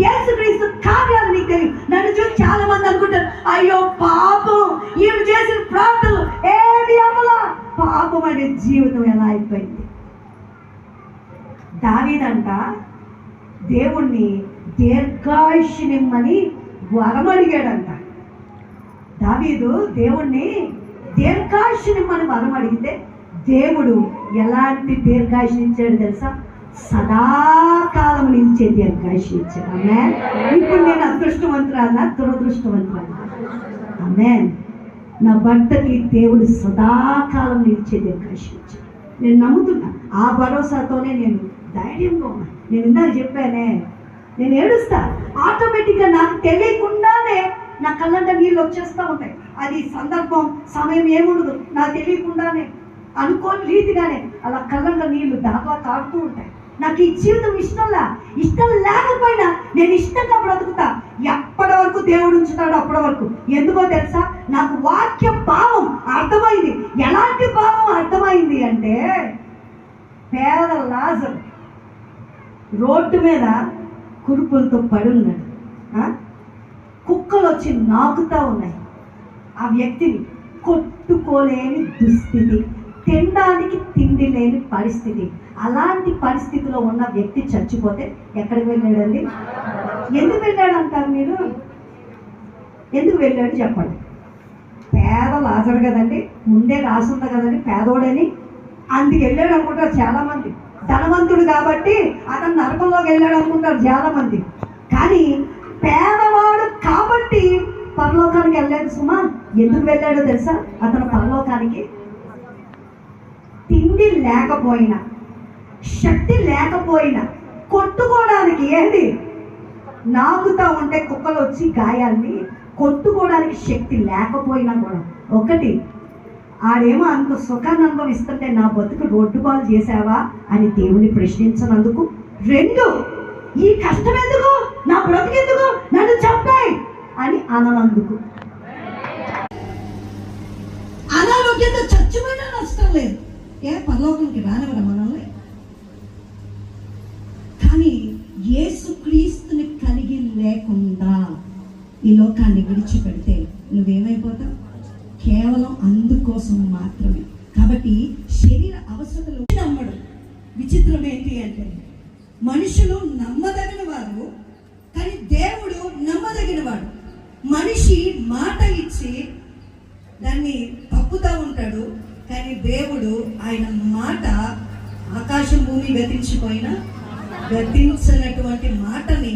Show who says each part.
Speaker 1: యేసుక్రీస్తు కార్యాలు నీకు తెలియదు నన్ను చూసి చాలా మంది అనుకుంటారు అయ్యో పాపం. ఈమె చేసిన ప్రార్థనలు ఏది అమలా పాపం అనే జీవితం ఎలా అయిపోయింది? దావీదంట దేవుణ్ణి దీర్ఘాయుష్యనిమ్మని వరం అడిగాడంట. దావీదు దేవుణ్ణి దీర్ఘాయుష్యనిమ్మని వరం అడిగితే దేవుడు ఎలాంటి దీర్ఘాయుష్ ఇచ్చాడు తెలుసా? సదాకాలం నిలిచే దీర్ఘాయుష్ ఇచ్చాడు ఆమె ఇప్పుడు నేను అదృష్టవంతురాలా? దురదృష్టవంతురాలా? ఆమె నా భర్తకి దేవుడు సదాకాలం నిలిచే దీర్ఘాయుష్ నేను నమ్ముతున్నా. ఆ భరోసాతోనే నేను ధైర్యంగా ఉన్నా. నేను ఇందాక చెప్పానే నేను ఏడుస్తా. ఆటోమేటిక్గా నాకు తెలియకుండానే నా కళ్ళంట నీళ్ళు వచ్చేస్తూ ఉంటాయి. అది సందర్భం సమయం ఏముండదు. నాకు తెలియకుండానే అనుకోని రీతిగానే అలా కళ్ళంట నీళ్ళు దాకా తాగుతూ ఉంటాయి. నాకు ఈ జీవితం ఇష్టంలా ఇష్టం లేకపోయినా నేను ఇష్టంగా బ్రతుకుతా. ఎప్పటి వరకు దేవుడు ఉంచుతాడు అప్పటి వరకు ఎందుకో తెలుసా? నాకు వాక్య భావం అర్థమైంది. ఎలాంటి భావం అర్థమైంది అంటే పేద లాజర్ రోడ్డు మీద కురుపులతో పడున్నాడు కుక్కలు వచ్చి నాకుతా ఉన్నాయి. ఆ వ్యక్తిని కొట్టుకోలేని దుస్థితి. తినడానికి తిండి లేని పరిస్థితి. అలాంటి పరిస్థితిలో ఉన్న వ్యక్తి చచ్చిపోతే ఎక్కడికి వెళ్ళాడండి? ఎందుకు వెళ్ళాడు అంటారు మీరు? ఎందుకు వెళ్ళాడు చెప్పండి. పేద లాజరు కదండి ముందే రాసుంది కదండి పేదోడని. అందుకు వెళ్ళాడు అనుకుంటారు చాలామంది. ధనవంతుడు కాబట్టి అతను నరకంలోకి వెళ్ళాడు అనుకుంటారు చాలా మంది కానీ పేదవాడు కాబట్టి పరలోకానికి వెళ్ళలేదు సుమా. ఎందుకు వెళ్ళాడో తెలుసా? అతను పరలోకానికి శక్తి లేకపోయినా శక్తి లేకపోయినా కొట్టుకోవడానికి ఏంది? నాకుతా ఉంటే కుక్కలు వచ్చి గాయాల్ని కొట్టుకోవడానికి శక్తి లేకపోయినా కూడా. ఒకటి ఆడేమో అంత సుఖాన్ని అనుభవిస్తుంటే నా బతుకు రోడ్డు పాలు చేసావా అని దేవుని ప్రశ్నించినందుకు. రెండు ఈ కష్టం ఎందుకు నా బ్రతుకు ఎందుకు నన్ను చంపాయి అని అననందుకు. అనారోగ్యంతో చచ్చిపోయినా నష్టం లేదు. ఏ పరలోకంకి రానివరా మనల్ని? కానీ యేసుక్రీస్తుని కలిగి లేకుండా ఈ లోకాన్ని విడిచిపెడితే నువ్వేమైపోతావు? కేవలం అందుకోసం మాత్రమే. కాబట్టి శరీర అవసరతలు నమ్మడు. విచిత్రం ఏంటి అంటే మనుషులు నమ్మదగిన వారు కానీ దేవుడు నమ్మదగిన వాడు. మనిషి మాట ఇచ్చి దాన్ని తప్పుతూ ఉంటాడు కానీ దేవుడు ఆయన మాట ఆకాశం భూమి గతించిపోయినా గతించినటువంటి మాటని